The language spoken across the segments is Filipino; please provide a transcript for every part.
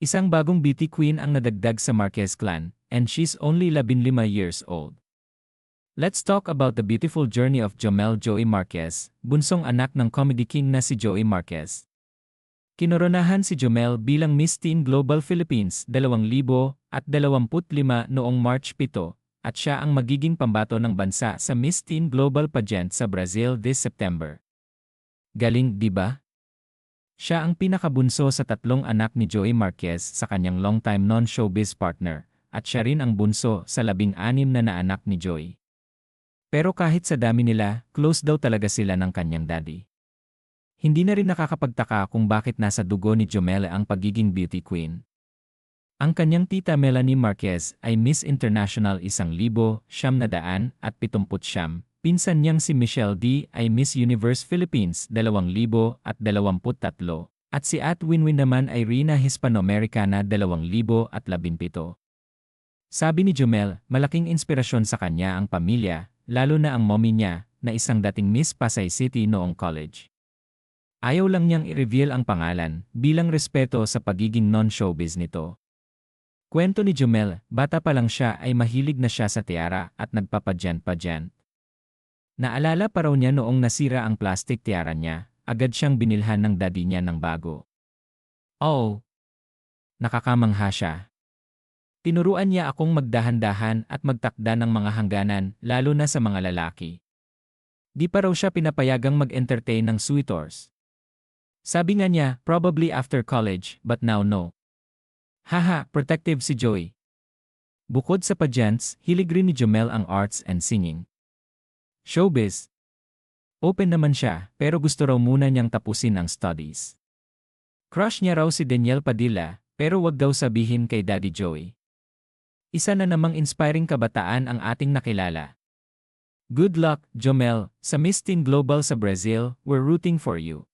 Isang bagong beauty queen ang nadagdag sa Marquez clan, and she's only 15 years old. Let's talk about the beautiful journey of Jomel Joey Marquez, bunsong anak ng comedy king na si Joey Marquez. Kinoronahan si Jomel bilang Miss Teen Global Philippines 2025 noong March 7, at siya ang magiging pambato ng bansa sa Miss Teen Global Pageant sa Brazil this September. Galing, di ba? Siya ang pinakabunso sa tatlong anak ni Joey Marquez sa kanyang longtime non-showbiz partner, at siya rin ang bunso sa labing-anim na naanak ni Joey. Pero kahit sa dami nila, close daw talaga sila ng kanyang daddy. Hindi na rin nakakapagtaka kung bakit nasa dugo ni Jomela ang pagiging beauty queen. Ang kanyang tita Melanie Marquez ay Miss International 1979 Pinsan niyang si Michelle D ay Miss Universe Philippines 2023 at si At Winwin naman ay Rina Hispano-Americana 2017. Sabi ni Jomel, malaking inspirasyon sa kanya ang pamilya, lalo na ang mommy niya, na isang dating Miss Pasay City noong college. Ayaw lang niyang i-reveal ang pangalan bilang respeto sa pagiging non-showbiz nito. Kwento ni Jomel, bata pa lang siya ay mahilig na siya sa tiara at nagpapadyan-padyan. Naalala pa raw niya noong nasira ang plastic tiara niya, agad siyang binilhan ng daddy niya ng bago. Oh! Nakakamangha siya. Tinuruan niya akong magdahan-dahan at magtakda ng mga hangganan, lalo na sa mga lalaki. Di pa raw siya pinapayagang mag-entertain ng suitors. Sabi nga niya, probably after college, but now no. Haha, protective si Joey. Bukod sa pageants, hilig rin ni Jomel ang arts and singing. Showbiz. Open naman siya, pero gusto raw muna niyang tapusin ang studies. Crush niya raw si Daniel Padilla, pero wag daw sabihin kay Daddy Joey. Isa na namang inspiring kabataan ang ating nakilala. Good luck, Jomel, sa Miss Teen Global sa Brazil, we're rooting for you.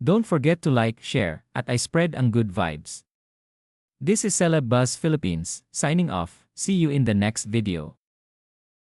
Don't forget to like, share, at I spread ang good vibes. This is Celeb Buzz Philippines, signing off, see you in the next video.